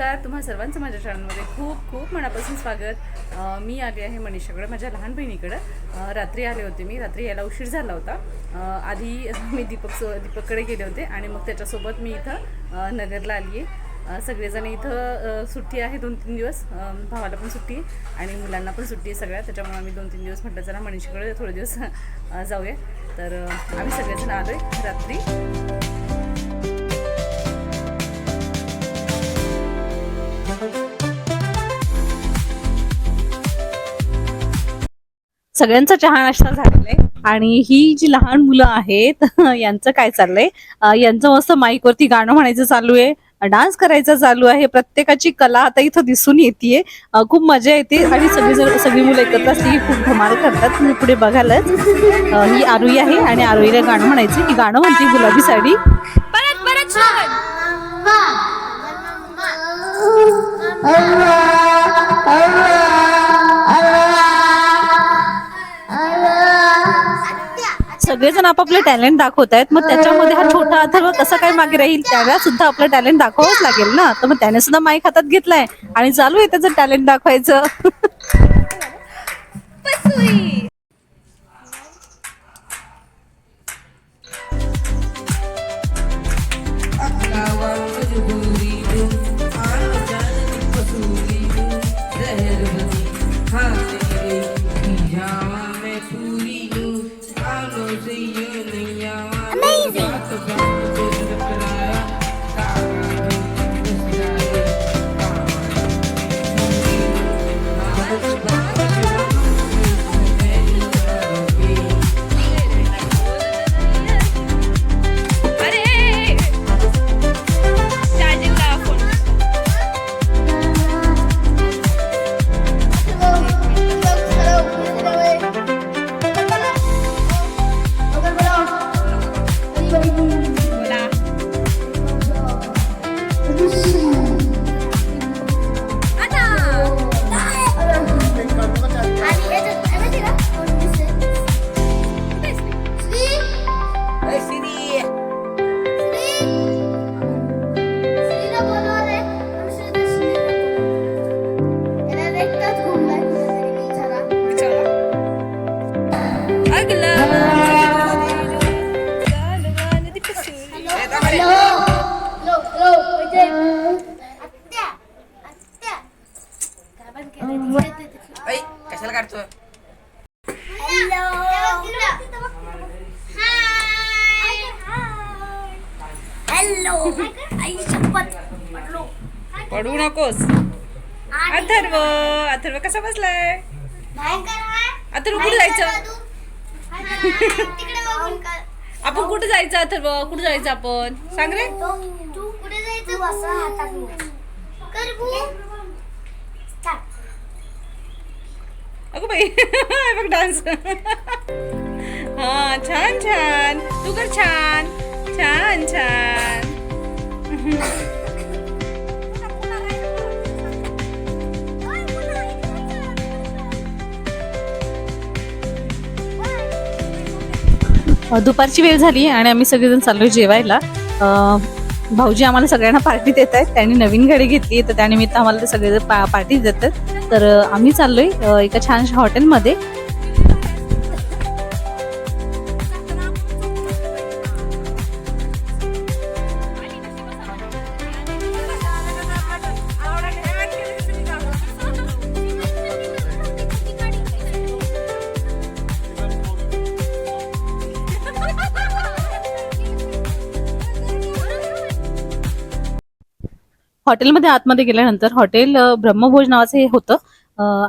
नमस्कार. तुम्हा सर्वांचं माझ्या चॅनलमध्ये खूप खूप मनापासून स्वागत. मी आले आहे मनीषाकडे माझ्या लहान बहिणीकडं. रात्री आले होते मी. रात्री यायला उशीर झाला होता. आधी मी दीपक सो दीपककडे गेले होते आणि मग त्याच्यासोबत मी इथं नगरला आली आहे. सगळेजण इथं सुट्टी आहे दोन तीन दिवस. भावाला पण सुट्टी आहे आणि मुलांना पण सुट्टी आहे सगळ्या. त्याच्यामुळे आम्ही दोन तीन दिवस म्हटलं जरा मनीषाकडे थोडे दिवस जाऊया. तर आम्ही सगळेजण आलो आहे रात्री. सगळ्यांचा चहा नाश्ता झालेला आहे. आणि ही जी लहान मुलं आहेत यांचं काय चाललंय? यांचं मस्त माईक वरती गाणं म्हणायचं चालू आहे. डान्स करायचं चालू आहे. प्रत्येकाची कला आता इथं दिसून येते खूप मजा येते. आणि सगळी जर सगळी मुलं एकत्र असली की खूप धमाल करतात. तुम्ही पुढे बघालच. ही आरोही आहे आणि आरोहीला गाणं म्हणायचं ही गाणं म्हणते गुलाबी साडी. परत परत सगळेजण आपापले टॅलेंट दाखवत आहेत मग त्याच्यामध्ये हा छोटा अथर्व कसा काय मागे राहील? त्याला सुद्धा आपलं टॅलेंट दाखवावंच लागेल ना? तर मग त्याने सुद्धा माईक हातात घेतलाय. आणि चालू आहे त्याचं टॅलेंट दाखवायचं. नकोस. अथर्व अथर्व कसा बसलाय? अथर्व कुठे जायचं? तिकडे बघून कर. आपण कुठे जायचं अथर्व? कुठे जायचं आपण? सांग रे. तू कुठे जायचं? बसा हातात कर भू अगं बाई बघ डान्स. हा छान छान. तू कर छान. दुपारची वेळ झाली आणि आम्ही सगळेजण चाललो जेवायला. भाऊजी आम्हाला सगळ्यांना पार्टी देत आहेत. त्यांनी नवीन गाडी घेतली तर त्यानिमित्त आम्हाला ते सगळेजण पा पार्टी देतात. तर आम्ही चाललोय एका छानशा हॉटेलमध्ये हॉटेलमध्ये आतमध्ये गेल्यानंतर हॉटेल ब्रह्मभोज नावाचं हे होतं.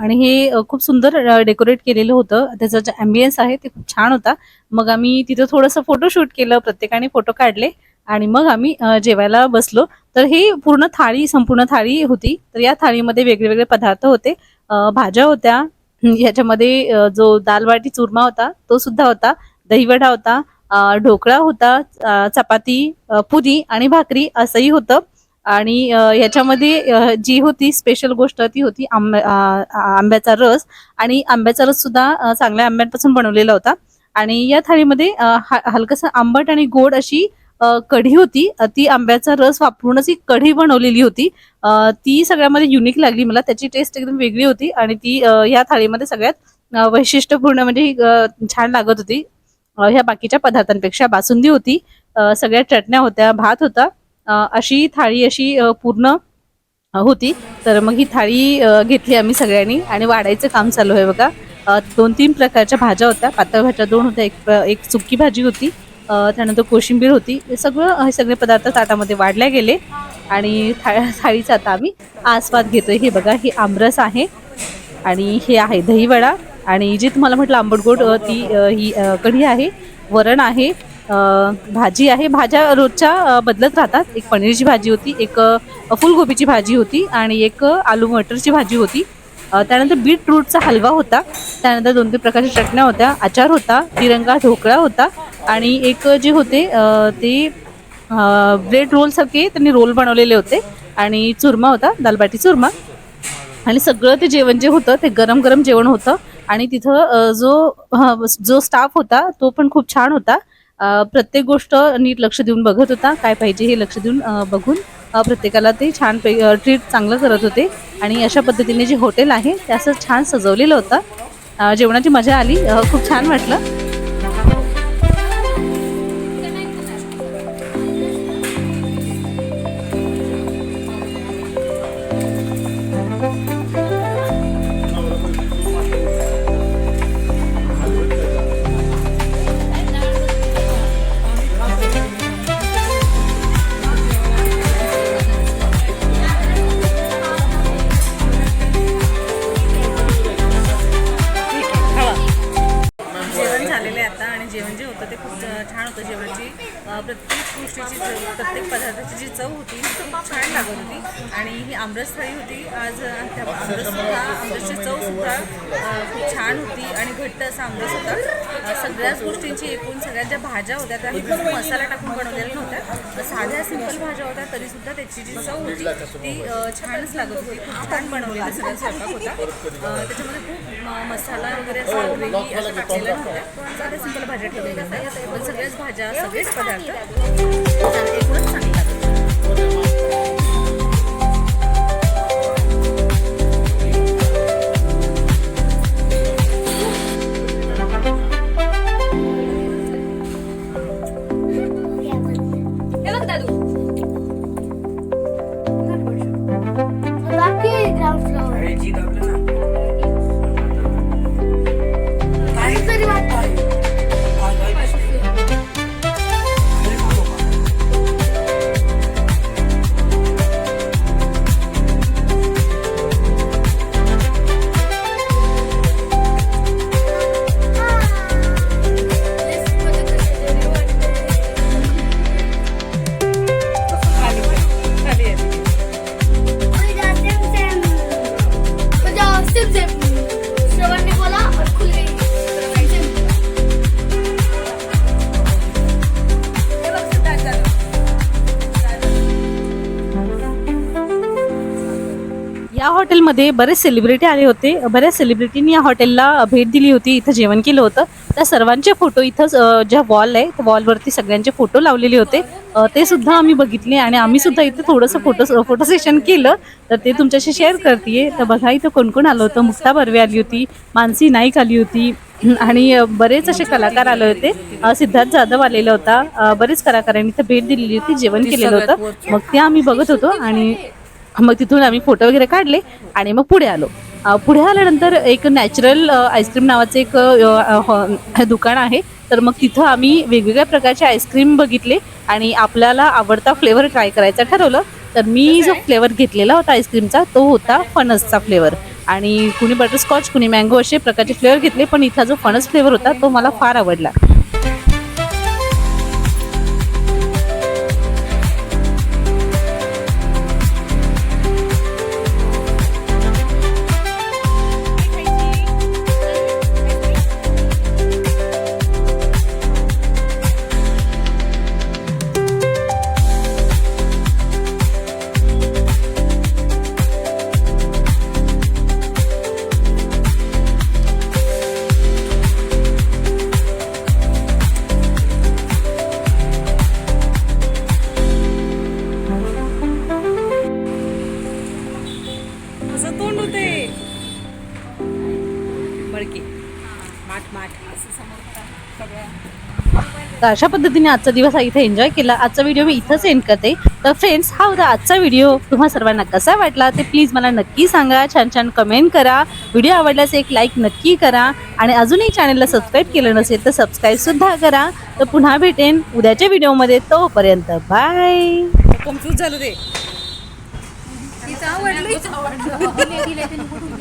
आणि हे खूप सुंदर डेकोरेट केलेलं होतं. त्याचा जो अँबियन्स आहे ते खूप छान होता. मग आम्ही तिथं थोडंसं फोटोशूट केलं प्रत्येकाने फोटो काढले आणि मग आम्ही जेवायला बसलो. तर ही पूर्ण थाळी संपूर्ण थाळी होती. तर या थाळीमध्ये वेगवेगळे पदार्थ होते. भाज्या होत्या. ह्याच्यामध्ये जो दालबाटी चुरमा होता तो सुद्धा होता. दहीवडा होता. ढोकळा होता. चपाती पुरी आणि भाकरी असंही होतं. आणि याच्यामध्ये जी होती स्पेशल गोष्ट ती होती आंब्या आंब्याचा रस. आणि आंब्याचा रस सुद्धा चांगल्या आंब्यांपासून बनवलेला होता. आणि या थाळीमध्ये ह- हलकसं आंबट आणि गोड अशी कढी होती. ती आंब्याचा रस वापरूनच ही कढी बनवलेली होती. ती सगळ्यामध्ये युनिक लागली. मला त्याची टेस्ट एकदम वेगळी होती. आणि ती या थाळीमध्ये सगळ्यात वैशिष्ट्यपूर्ण म्हणजे छान लागत होती. ह्या बाकीच्या पदार्थांपेक्षा बासुंदी होती. सगळ्या चटण्या होत्या भात होता. अशी थाळी अशी पूर्ण होती. तर मग ही थाळी घेतली आम्ही सगळ्यांनी आणि वाढायचं काम चालू आहे बघा. दोन तीन प्रकारच्या भाज्या होत्या. पातळ भाज्या दोन होत्या एक एक सुकी भाजी होती त्यानंतर कोशिंबीर होती. हे सगळं हे सगळे पदार्थ ताटामध्ये वाढले गेले आणि था थाळीचा आता आम्ही आस्वाद घेतोय. हे बघा हे आमरस आहे आणि हे आहे दहीवडा आणि जे तुम्हाला म्हटलं आंबटगोड ती ही कढी आहे वरण आहे भाजी आहे. भाज्या रोजच्या बदलत राहतात. एक पनीरची भाजी होती एक फुलगोबीची भाजी होती आणि एक आलू मटरची भाजी होती. त्यानंतर बीटरूटचा हलवा होता. त्यानंतर दोन तीन प्रकारच्या चटण्या होत्या. आचार होता तिरंगा ढोकळा होता आणि एक जे होते ते ब्रेड रोलसारखे त्यांनी रोल बनवलेले होते आणि चुरमा होता दालबाटी चुरमा. आणि सगळं ते जेवण जे होतं ते गरम गरम जेवण होतं आणि तिथं जो जो स्टाफ होता तो पण खूप छान होता. प्रत्येक गोष्ट नीट लक्ष देऊन बघत होता काय पाहिजे हे लक्ष देऊन बघून प्रत्येकाला ते छान ट्रीट चांगलं करत होते. आणि अशा पद्धतीने जे हॉटेल आहे ते असं छान सजवलेलं होतं. जेवणाची मजा आली. खूप छान वाटलं. होतं ते खूप छान होतं जेवणाची. प्रत्येक गोष्टीची चव प्रत्येक पदार्थाची जी चव होती ती खूप छान लागत होती. आणि ही आमरस थाळी होती. आज त्या आमरससुद्धा आमरसची चवसुद्धा अ, खूप छान होती आणि घट्ट असा आमरस होता. सगळ्याच गोष्टींची एकूण सगळ्या ज्या भाज्या होत्या त्या खूप मसाला टाकून बनवलेल्या नव्हत्या. साध्या सिंपल भाज्या होत्या तरीसुद्धा त्याची जी चव होती ती छानच लागत होती. खूप छान बनवलेला सगळा स्वयंपाक होता त्याच्यामध्ये खूप मसाला वगैरे असं ग्रेव्ही असं टाकलेलं नव्हतं साध्या सिंपल भाज्या ठेवलेल्या होत्या पण सगळ्याच भाज्या सगळेच पदार्थ छान- एकूणच चांगले लागत होते. हॉटेलमध्ये बरेच सेलिब्रिटी आले होते. बऱ्याच सेलिब्रिटींनी या हॉटेलला भेट दिली होती. इथं जेवण केलं होतं. त्या सर्वांचे फोटो इथं ज्या वॉल आहे त्या वॉलवरती सगळ्यांचे फोटो लावलेले होते. ते सुद्धा आम्ही बघितले आणि आम्ही सुद्धा इथं थोडंसं फोटो फोटो सेशन केलं. तर ते तुमच्याशी शेअर करते तर बघा इथं कोण कोण आलं होतं? मुक्ता बर्वे आली होती मानसी नाईक आली होती आणि बरेच असे कलाकार आले होते. सिद्धार्थ जाधव आलेला होता. बरेच कलाकारांनी इथं भेट दिलेली होती जेवण केलेलं होतं. मग ते आम्ही बघत होतो आणि मग तिथून आम्ही फोटो वगैरे काढले आणि मग पुढे आलो. पुढे आल्यानंतर एक नॅचरल आईस्क्रीम नावाचं एक दुकान आहे. तर मग तिथं आम्ही वेगवेगळ्या प्रकारचे आईस्क्रीम बघितले आणि आपल्याला आवडता फ्लेवर ट्राय करायचा ठरवलं. तर मी जो फ्लेवर घेतलेला होता आईस्क्रीमचा तो होता फणसचा फ्लेवर आणि कुणी बटरस्कॉच कुणी मँगो असे प्रकारचे फ्लेवर घेतले पण इथला जो फणस फ्लेवर होता तो मला फार आवडला. तर अशा पद्धतीने आजचा दिवस हा इथे एन्जॉय केला. आजचा व्हिडिओ मी इथंच एंड करते. तर फ्रेंड्स हा होता आजचा व्हिडिओ तुम्हा सर्वांना कसा वाटला ते प्लीज मला नक्की सांगा. छान छान कमेंट करा. व्हिडिओ आवडल्यास एक लाईक नक्की करा. आणि अजूनही चॅनलला सबस्क्राईब केलं नसेल तर सबस्क्राईब सुद्धा करा. तर पुन्हा भेटेन उद्याच्या व्हिडिओमध्ये तोपर्यंत बाय कन्फ्यूज झालं ते